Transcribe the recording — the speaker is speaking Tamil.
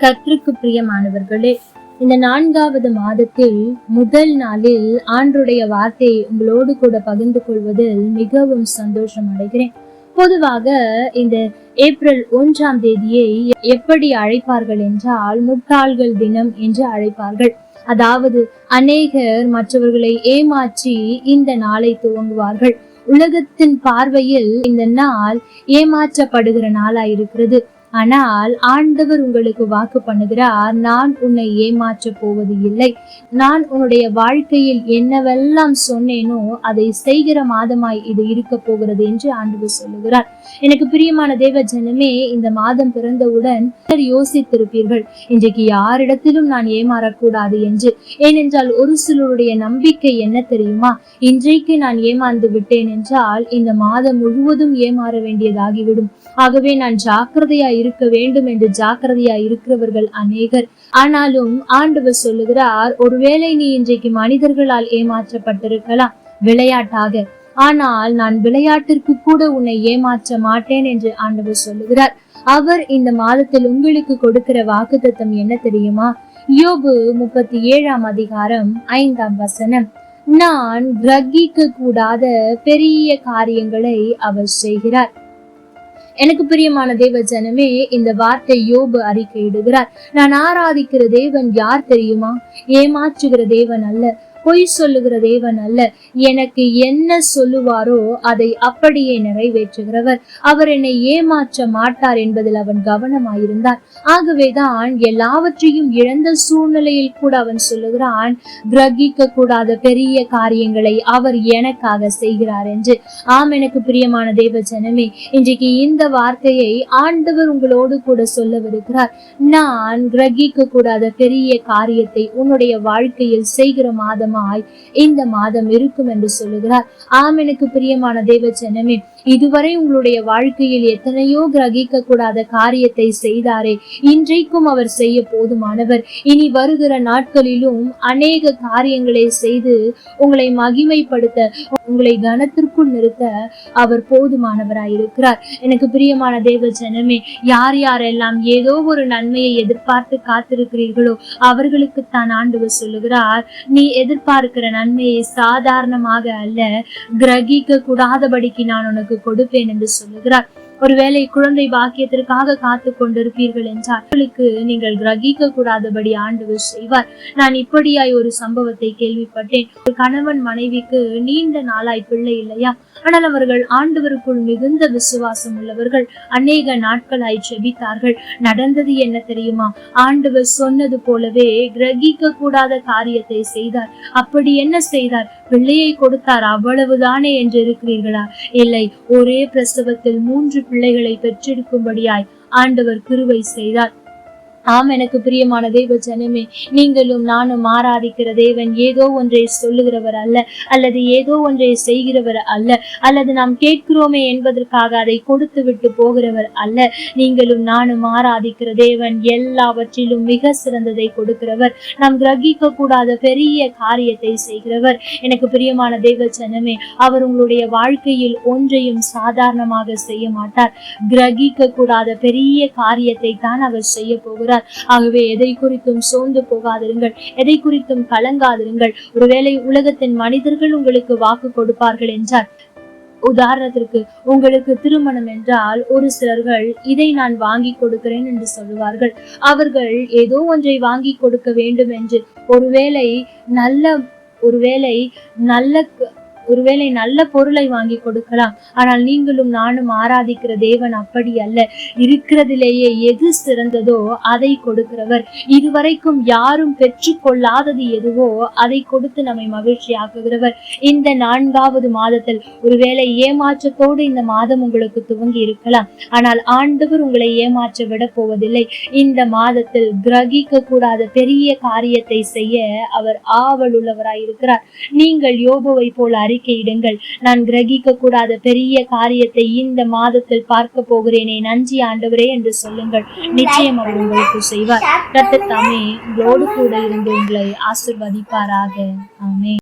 கர்த்தருக்கு பிரியமானவர்களே இந்த நான்காவது மாதத்தில் முதல் நாளில் ஆண்டுடைய வார்த்தையை உங்களோடு கூட பகிர்ந்து கொள்வதில் மிகவும் சந்தோஷம் அடைகிறேன். பொதுவாக இந்த ஏப்ரல் ஒன்றாம் தேதியை எப்படி அழைப்பார்கள் என்றால் முட்டாள்கள் தினம் என்று அழைப்பார்கள். அதாவது அநேகர் மற்றவர்களை ஏமாற்றி இந்த நாளை துவங்குவார்கள். உலகத்தின் பார்வையில் இந்த நாள் ஏமாற்றப்படுகிற நாளா இருக்கிறது ஆனால் ஆண்டவர் உங்களுக்கு வாக்கு பண்ணுகிறார் நான் உன்னை ஏமாற்ற போவது இல்லை. நான் உன்னுடைய வாழ்க்கையில் என்னவெல்லாம் சொன்னேனோ அதை செய்கிற மாதமாய் இது இருக்க போகிறது என்று ஆண்டவர் சொல்லுகிறார். எனக்கு பிரியமான தேவ ஜனமே இந்த மாதம் பிறந்தவுடன் யோசித்திருப்பீர்கள் இன்றைக்கு யாரிடத்திலும் நான் ஏமாறக்கூடாது என்று. ஏனென்றால் ஒரு சிலருடைய நம்பிக்கை என்ன தெரியுமா? இன்றைக்கு நான் ஏமாந்து விட்டேன் என்றால் இந்த மாதம் முழுவதும் ஏமாற வேண்டியதாகிவிடும். ஆகவே நான் ஜாக்கிரதையா இருக்க வேண்டும் என்று ஜாக்கிரதையா இருக்கிறவர்கள் அநேகர். ஆனாலும் ஆண்டவர் சொல்லுகிறார் ஒருவேளை நீ இன்றைக்கு மனிதர்களால் ஏமாற்றப்பட்டிருக்கலாம் விளையாட்டாக. ஆனால் நான் விளையாட்டிற்கு கூட உன்னை ஏமாற்ற மாட்டேன் என்று ஆண்டவர் சொல்லுகிறார். அவர் இந்த மாதத்தில் உங்களுக்கு கொடுக்கிற வாக்குத்தத்தம் என்ன தெரியுமா? யோபு முப்பத்தி ஏழாம் அதிகாரம் ஐந்தாம் வசனம். நான் கிரகிக்க கூடாத பெரிய காரியங்களை அவர் செய்கிறார். எனக்கு பிரியமான தேவ ஜனமே இந்த வார்த்தை யோபு அறிக்கையிடுகிறார். நான் ஆராதிக்கிற தேவன் யார் தெரியுமா? ஏமாற்றுகிற தேவன் அல்ல. பொய் சொல்லுகிற தேவன் அல்ல. எனக்கு என்ன சொல்லுவாரோ அதை அப்படியே நிறைவேற்றுகிறவர். அவர் என்னை ஏமாற்ற மாட்டார் என்பதில் அவன் கவனமாயிருந்தார். ஆகவேதான் எல்லாவற்றையும் இழந்த சூழ்நிலையில் கூட அவன் சொல்லுகிறான் கிரகிக்க கூடாத பெரிய காரியங்களை அவர் எனக்காக செய்கிறார் என்று. ஆம் எனக்கு பிரியமான தேவ ஜனமே இன்றைக்கு இந்த வார்த்தையை ஆண்டவர் உங்களோடு கூட சொல்லவிருக்கிறார். நான் கிரகிக்க கூடாத பெரிய காரியத்தை உன்னுடைய வாழ்க்கையில் செய்கிற மாதம் மாதமாய் இந்த மாதம் இருக்கும் என்று சொல்லுகிறார். ஆம் எனக்கு பிரியமான தேவ ஜனமே இதுவரை உங்களுடைய வாழ்க்கையில் எத்தனையோ கிரகிக்க கூடாத காரியத்தை செய்தாரே இன்றைக்கும் அவர் செய்ய போதுமானவர். இனி வருகிற நாட்களிலும் அநேக காரியங்களை செய்து உங்களை மகிமைப்படுத்த உங்களை கனத்திற்குள் நிறுத்த அவர் போதுமானவராய் இருக்கிறார் எனக்கு பிரியமான தேவ ஜனமே யார் யாரெல்லாம் ஏதோ ஒரு நன்மையை எதிர்பார்த்து காத்திருக்கிறீர்களோ அவர்களுக்கு தான் ஆண்டவர் சொல்லுகிறார் நீ எதிர்பார்க்கிற நன்மையை சாதாரணமாக அல்ல கிரகிக்க கூடாதபடிக்கு நான் உனக்கு கொடுப்பேன் என்று சொல்லுகிறார். ஒருவேளை குழந்தை பாக்கியத்திற்காக காத்து கொண்டிருப்பீர்கள் என்றால் அவர்களுக்கு நீங்கள் கிரகிக்க கூடாதபடி ஆண்டவர் செய்வார். நான் இப்படியாய் ஒரு சம்பவத்தை கேள்விப்பட்டேன். ஒரு கணவன் மனைவிக்கு நீண்ட நாளாய் பிள்ளை இல்லையா? ஆனால் அவர்கள் ஆண்டவருக்குள் மிகுந்த விசுவாசம் உள்ளவர்கள் அநேக நாட்களாய் செபித்தார்கள் நடந்தது என்ன தெரியுமா? ஆண்டவர் சொன்னது போலவே கிரகிக்க கூடாத காரியத்தை செய்தார். அப்படி என்ன செய்தார்? பிள்ளையை கொடுத்தார். அவ்வளவுதானே என்று இருக்கிறீர்களா? இல்லை ஒரே பிரசவத்தில் மூன்று பிள்ளைகளை பெற்றெடுக்கும்படியாய் ஆண்டவர் கிருவை செய்தார். ஆம் எனக்கு பிரியமான தெய்வ ஜனமே நீங்களும் நானும் ஆராதிக்கிற தேவன் ஏதோ ஒன்றை சொல்லுகிறவர் அல்ல அல்லது ஏதோ ஒன்றை செய்கிறவர் அல்ல அல்லது நாம் கேட்கிறோமே என்பதற்காக அதை கொடுத்து விட்டு போகிறவர் அல்ல. நீங்களும் நானும் ஆராதிக்கிற தேவன் எல்லாவற்றிலும் மிக சிறந்ததை கொடுக்கிறவர். நாம் கிரகிக்க கூடாத பெரிய காரியத்தை செய்கிறவர். எனக்கு பிரியமான தெய்வ ஜனமே அவர் உங்களுடைய வாழ்க்கையில் ஒன்றையும் சாதாரணமாக செய்ய மாட்டார். கிரகிக்க கூடாத பெரிய காரியத்தை தான் அவர் செய்ய போகிறார். ஆகவே எதை குறித்தும் சோர்ந்து போகாதிருங்கள். எதை குறித்தும் கலங்காதிருங்கள். ஒருவேளை உலகத்தின் மனிதர்கள் உங்களுக்கு வாக்கு கொடுப்பார்கள் என்றார் உதாரணத்திற்கு உங்களுக்கு திருமணம் என்றால் ஒரு சிலர்கள் இதை நான் வாங்கி கொடுக்கிறேன் என்று சொல்லுவார்கள். அவர்கள் ஏதோ ஒன்றை வாங்கி கொடுக்க வேண்டும் என்று ஒருவேளை நல்ல ஒருவேளை நல்ல ஒருவேளை நல்ல பொருளை வாங்கி கொடுக்கலாம். ஆனால் நீங்களும் நானும் ஆராதிக்கிற தேவன் அப்படி அல்ல. இருக்கிறதிலேயே எது சிறந்ததோ அதை கொடுக்கிறவர். இதுவரைக்கும் யாரும் பெற்றுக்கொள்ளாதது எதுவோ அதை கொடுத்து நம்மை மகிழ்ச்சி ஆக்குகிறவர் இந்த நான்காவது மாதத்தில் ஒருவேளை ஏமாற்றத்தோடு இந்த மாதம் உங்களுக்கு துவங்கி இருக்கலாம். ஆனால் ஆண்டவர் உங்களை ஏமாற்ற விட போவதில்லை. இந்த மாதத்தில் கிரகிக்க கூடாத பெரிய காரியத்தை செய்ய அவர் ஆவல் உள்ளவராய் இருக்கிறார் நீங்கள் யோபுவை போல அறிக்கையிடுங்கள் நான் கிரகிக்க கூடாத பெரிய காரியத்தை இந்த மாதத்தில் பார்க்க போகிறேனே. நன்றி ஆண்டவரே என்று சொல்லுங்கள். நிச்சயம் அவர் உங்களுக்கு செய்வார். கர்த்தர் தாமே உங்களோடு கூட இருந்து உங்களை ஆசிர்வதிப்பாராக. ஆமே